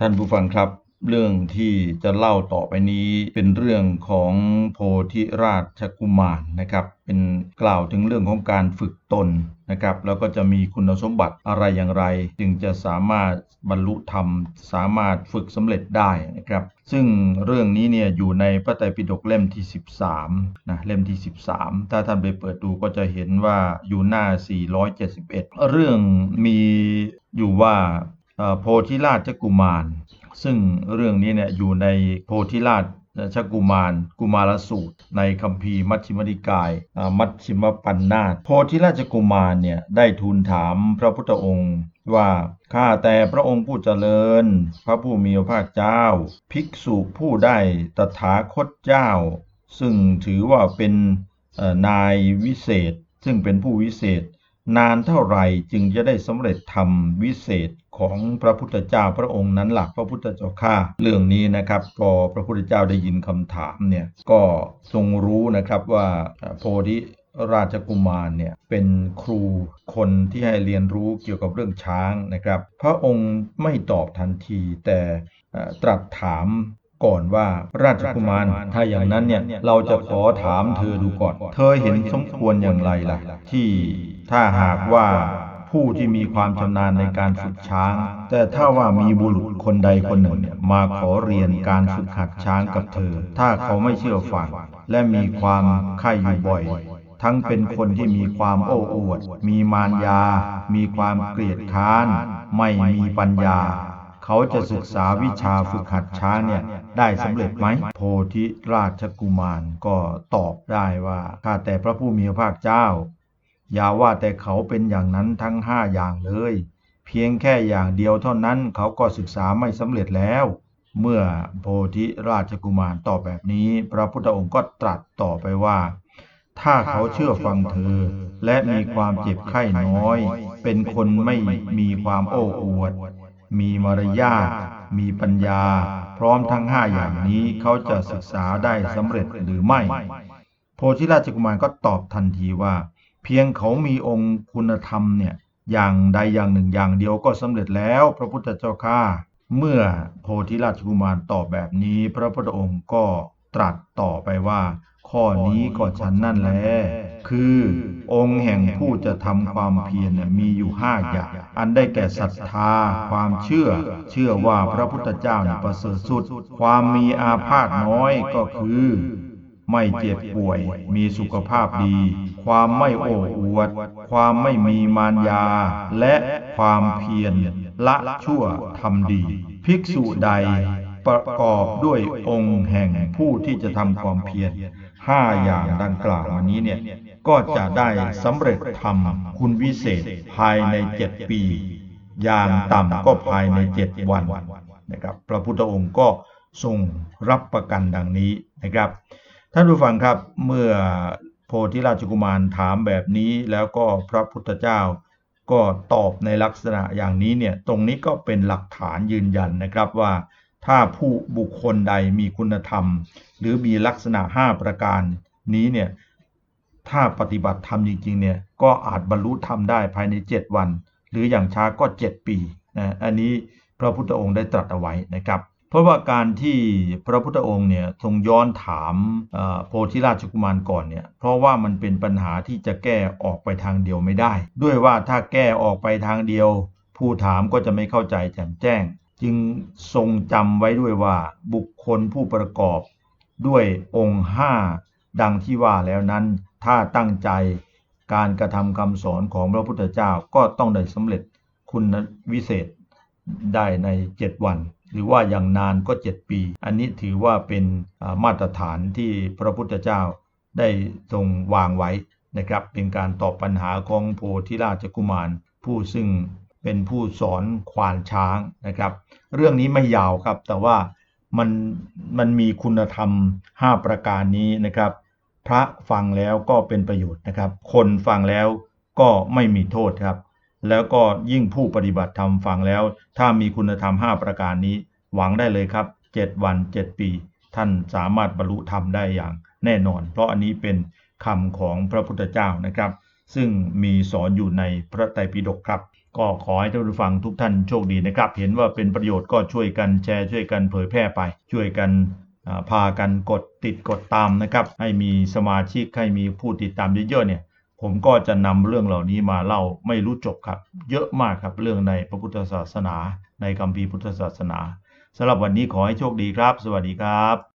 ท่านผู้ฟังครับ เรื่องที่จะเล่าต่อไปนี้เป็นเรื่องของโพธิราชกุมารนะครับ เป็นกล่าวถึงเรื่องของการฝึกตนนะครับ แล้วก็จะมีคุณสมบัติอะไรอย่างไร จึงจะสามารถบรรลุธรรม สามารถฝึกสำเร็จได้นะครับ ซึ่งเรื่องนี้เนี่ยอยู่ในพระไตรปิฎกเล่มที่ 13นะเล่มที่ 13 ถ้าท่านไปเปิดดูก็จะเห็นว่าอยู่หน้า 471 เรื่องมีอยู่ว่า โพธิราชกุมาร ซึ่งเรื่องนี้เนี่ยอยู่ในโพธิราชชกุมาร กุมารสูตร ในคัมภีร์มัชฌิมนิกาย มัชฌิมปัญนาตโพธิราชกุมารเนี่ยได้ทูลถามพระพุทธองค์ว่าข้าแต่พระองค์ผู้เจริญ พระผู้มีพระภาคเจ้า ภิกษุผู้ได้ตถาคตเจ้า ซึ่งถือว่าเป็นนายวิเศษ ซึ่งเป็นผู้วิเศษ นานเท่าไหร่จึงจะได้สำเร็จธรรมวิเศษของพระพุทธเจ้าพระองค์นั้นหลักพระพุทธเจ้าข้าเรื่องนี้นะครับก็พระพุทธเจ้าได้ยินคำถามเนี่ยก็ทรงรู้นะครับว่าโพธิราชกุมารเนี่ยเป็นครูคนที่ให้เรียนรู้เกี่ยวกับเรื่องช้างนะครับ พระองค์ไม่ตอบทันทีแต่ตรัสถาม ก่อนว่าราชกุมารถ้าอย่างนั้นเนี่ยเราจะขอถามเธอดูก่อน เธอเห็นสมควรอย่างไรล่ะ ที่ถ้าหากว่าผู้ที่มีความชำนาญในการฝึกช้าง แต่ถ้าว่ามีบุรุษคนใดคนหนึ่งเนี่ยมาขอเรียนการฝึกหัดช้างกับเธอ ถ้าเขาไม่เชื่อฟังและมีความใคร่อยู่บ่อย ทั้งเป็นคนที่มีความโอ้อวด มีมารยา มีความเกลียดค้าน ไม่มีปัญญา เขาจะศึกษาวิชาฝึกหัดช้างเนี่ยได้สำเร็จไหม โพธิราชกุมารก็ตอบได้ว่าข้าแต่พระผู้มีพระภาคเจ้า อย่าว่าแต่เขาเป็นอย่างนั้นทั้งห้าอย่างเลย เพียงแค่อย่างเดียวเท่านั้นเขาก็ศึกษาไม่สำเร็จแล้ว เมื่อโพธิราชกุมารตอบแบบนี้ พระพุทธองค์ก็ตรัสต่อไปว่า ถ้าเขาเชื่อฟังเธอ และมีความเจ็บไข้น้อย เป็นคนไม่มีความโอ้อวด มีมารยาทมีปัญญา พร้อมทั้งห้าอย่างนี้เขาจะศึกษาได้สำเร็จหรือไม่ โพธิราชกุมารก็ตอบทันทีว่า เพียงเขามีองค์คุณธรรมเนี่ยอย่างใดอย่างหนึ่งอย่างเดียวก็สำเร็จแล้ว พระพุทธเจ้าข้าเมื่อโพธิราชกุมารตอบแบบนี้ พระพุทธองค์ก็ตรัสต่อไปว่า ข้อนี้ก็ฉันนั่นแหละ คือ องค์แห่งผู้จะทำความเพียรมีอยู่ห้าอย่าง อันได้แก่ศรัทธา ความเชื่อ เชื่อว่าพระพุทธเจ้าเนี่ยประเสริฐสุด ความมีอาพาธน้อยก็คือ ไม่เจ็บป่วย มีสุขภาพดี ความไม่โอ้อวด ความไม่มีมารยา และความเพียรละชั่วทำดี ภิกษุใดประกอบด้วยองค์แห่งผู้ที่จะทำความเพียร ห้าอย่างดังกล่าวมานี้เนี่ยก็จะได้สำเร็จทำคุณวิเศษภายในเจ็ดปี อย่างต่ำก็ภายในเจ็ดวันนะครับพระพุทธองค์ก็ทรงรับประกันดังนี้นะครับ ท่านผู้ฟังครับเมื่อโพธิราชกุมารถามแบบนี้แล้วก็พระพุทธเจ้าก็ตอบในลักษณะอย่างนี้เนี่ยตรงนี้ก็เป็นหลักฐานยืนยันนะครับว่า ถ้าผู้บุคคลใดมีคุณธรรม หรือมีลักษณะ 5 ประการนี้เนี่ยถ้าปฏิบัติธรรมจริงๆเนี่ยก็อาจบรรลุธรรมได้ภายใน 7 วัน หรืออย่างช้าก็ 7 ปีนะอันนี้พระพุทธองค์ได้ตรัสเอาไว้นะครับ เพราะว่าการที่พระพุทธองค์เนี่ยทรงย้อนถามโพธิราชกุมารก่อนเนี่ยเพราะว่ามันเป็นปัญหาที่จะแก้ออกไปทางเดียวไม่ได้ ด้วยว่าถ้าแก้ออกไปทางเดียว ผู้ถามก็จะไม่เข้าใจแจ่มแจ้ง จึงทรงจำไว้ด้วยว่าบุคคลผู้ประกอบด้วยองค์ห้าดังที่ว่าแล้วนั้น ถ้าตั้งใจการกระทำคำสอนของพระพุทธเจ้าก็ต้องได้สำเร็จคุณวิเศษได้ใน 7 วัน หรือว่าอย่างนานก็ 7 ปี อันนี้ถือว่าเป็นมาตรฐานที่พระพุทธเจ้าได้ทรงวางไว้นะครับ เป็นการตอบปัญหาของโพธิราชกุมาร ผู้ซึ่ง เป็นผู้สอนควานช้างนะครับ เรื่องนี้ไม่ยาวครับ แต่ว่ามันมันมีคุณธรรม 5 ประการนี้นะครับ พระฟังแล้วก็เป็นประโยชน์นะครับ คนฟังแล้วก็ไม่มีโทษครับ แล้วก็ยิ่งผู้ปฏิบัติธรรมฟังแล้ว ถ้ามีคุณธรรม 5 ประการนี้ หวังได้เลยครับ 7 วัน 7 ปี ท่านสามารถบรรลุธรรมได้อย่างแน่นอน เพราะอันนี้เป็นคำของพระพุทธเจ้านะครับ ซึ่งมีสอนอยู่ในพระไตรปิฎกครับ ก็ขอให้ท่านผู้ฟังทุกท่านโชคดีนะครับ เห็นว่าเป็นประโยชน์ก็ช่วยกันแชร์ช่วยกันเผยแพร่ไป ช่วยกันพากันกดติดกดตามนะครับ ให้มีสมาชิกให้มีผู้ติดตามเยอะๆเนี่ย ผมก็จะนำเรื่องเหล่านี้มาเล่าไม่รู้จบครับ เยอะมากครับเรื่องในพระพุทธศาสนา ในคัมภีร์พุทธศาสนาสำหรับวันนี้ขอให้โชคดีครับ สวัสดีครับ